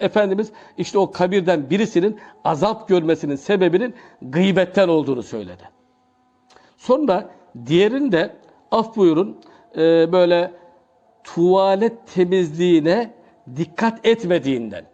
Efendimiz işte o kabirden birisinin azap görmesinin sebebinin gıybetten olduğunu söyledi. Sonra diğerinde af buyurun e, böyle tuvalet temizliğine dikkat etmediğinden.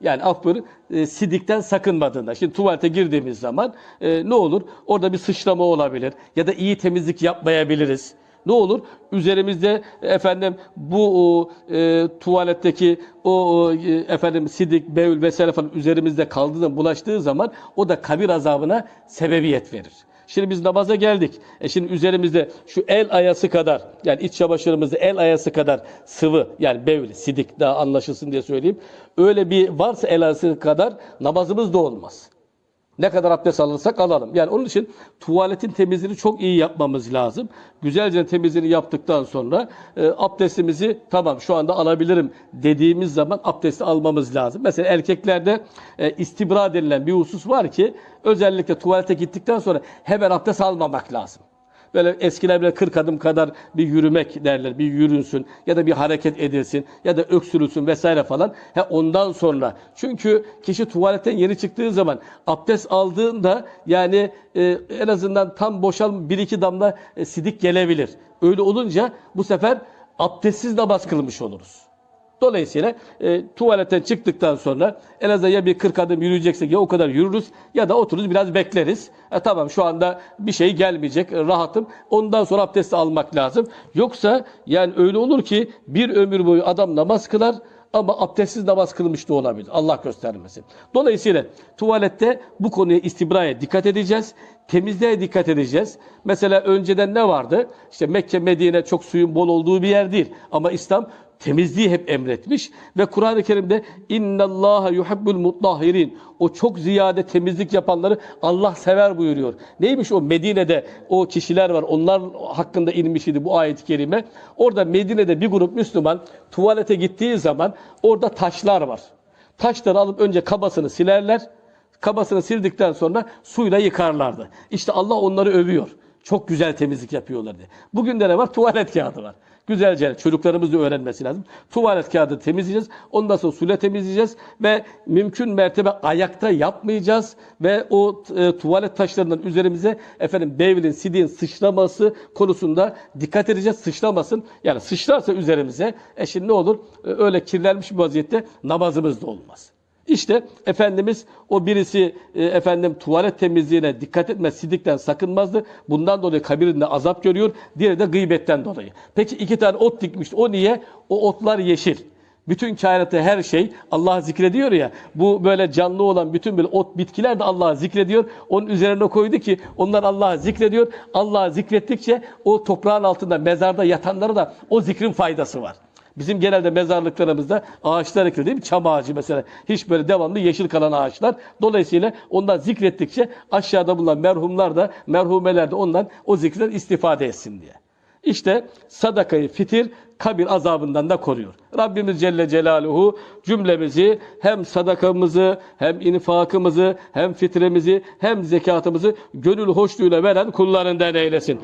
Yani af buyurun e, sidikten sakınmadığından. Şimdi tuvalete girdiğimiz zaman e, ne olur? Orada bir sıçrama olabilir ya da iyi temizlik yapmayabiliriz. Ne olur? Üzerimizde efendim bu e, tuvaletteki o, e, efendim sidik, bevül vesaire falan üzerimizde kaldığı bulaştığı zaman o da kabir azabına sebebiyet verir. Şimdi biz namaza geldik. E şimdi üzerimizde şu el ayası kadar yani iç çamaşırımızda el ayası kadar sıvı yani bevl, sidik daha anlaşılsın diye söyleyeyim. Öyle bir varsa el ayası kadar namazımız da olmaz. Ne kadar abdest alırsak alalım. Yani onun için tuvaletin temizliğini çok iyi yapmamız lazım. Güzelce temizliğini yaptıktan sonra e, abdestimizi tamam şu anda alabilirim dediğimiz zaman abdesti almamız lazım. Mesela erkeklerde e, istibra denilen bir husus var ki özellikle tuvalete gittikten sonra hemen abdest almamak lazım. Böyle eskiler bile 40 adım kadar bir yürümek derler. Bir yürünsün ya da bir hareket edilsin ya da öksürülsün vesaire falan. He ondan sonra. Çünkü kişi tuvaletten yeni çıktığı zaman abdest aldığında yani e, en azından tam boşal bir iki damla e, sidik gelebilir. Öyle olunca bu sefer abdestsiz namaz kılmış oluruz. Dolayısıyla e, tuvaletten çıktıktan sonra en azından ya bir 40 adım yürüyeceksek ya o kadar yürürüz ya da otururuz biraz bekleriz. E, tamam şu anda bir şey gelmeyecek e, rahatım. Ondan sonra abdesti almak lazım. Yoksa yani öyle olur ki bir ömür boyu adam namaz kılar ama abdestsiz namaz kılmış da olabilir. Allah göstermesin. Dolayısıyla tuvalette bu konuya istibraya dikkat edeceğiz. Temizliğe dikkat edeceğiz. Mesela önceden ne vardı? İşte Mekke, Medine çok suyun bol olduğu bir yer değil. Ama İslam temizliği hep emretmiş ve Kur'an-ı Kerim'de innallaha yuhibbul mutahhirin o çok ziyade temizlik yapanları Allah sever buyuruyor. Neymiş o Medine'de o kişiler var. Onlar hakkında inmiş idi bu ayet-i kerime. Orada Medine'de bir grup Müslüman tuvalete gittiği zaman orada taşlar var. Taşları alıp önce kabasını silerler. Kabasını sildikten sonra suyla yıkarlardı. İşte Allah onları övüyor. Çok güzel temizlik yapıyorlar diye. Bugün de ne var? Tuvalet kağıdı var. Güzelce çocuklarımız da öğrenmesi lazım. Tuvalet kağıdı temizleyeceğiz. Ondan sonra suyla temizleyeceğiz ve mümkün mertebe ayakta yapmayacağız ve o e, tuvalet taşlarından üzerimize efendim bevlin, sidin sıçraması konusunda dikkat edeceğiz. Sıçramasın. Yani sıçrarsa üzerimize e şimdi ne olur? E, öyle kirlenmiş bir vaziyette namazımız da olmaz. İşte Efendimiz o birisi e, efendim tuvalet temizliğine dikkat etmez, sidikten sakınmazdı. Bundan dolayı kabirinde azap görüyor. Diğeri de gıybetten dolayı. Peki iki tane ot dikmiş. O niye? O otlar yeşil. Bütün kainatta her şey Allah zikrediyor ya. Bu böyle canlı olan bütün böyle ot bitkiler de Allah'ı zikrediyor. Onun üzerine koydu ki onlar Allah'ı zikrediyor. Allah'ı zikrettikçe o toprağın altında mezarda yatanlara da o zikrin faydası var. Bizim genelde mezarlıklarımızda ağaçlar ekilir değil mi? Çam ağacı mesela. Hiç böyle devamlı yeşil kalan ağaçlar. Dolayısıyla ondan zikrettikçe aşağıda bulunan merhumlar da merhumeler de ondan o zikirden istifade etsin diye. İşte sadakayı fitir kabir azabından da koruyor. Rabbimiz Celle Celaluhu cümlemizi hem sadakamızı hem infakımızı hem fitremizi hem zekatımızı gönül hoşluğuyla veren kullarından eylesin.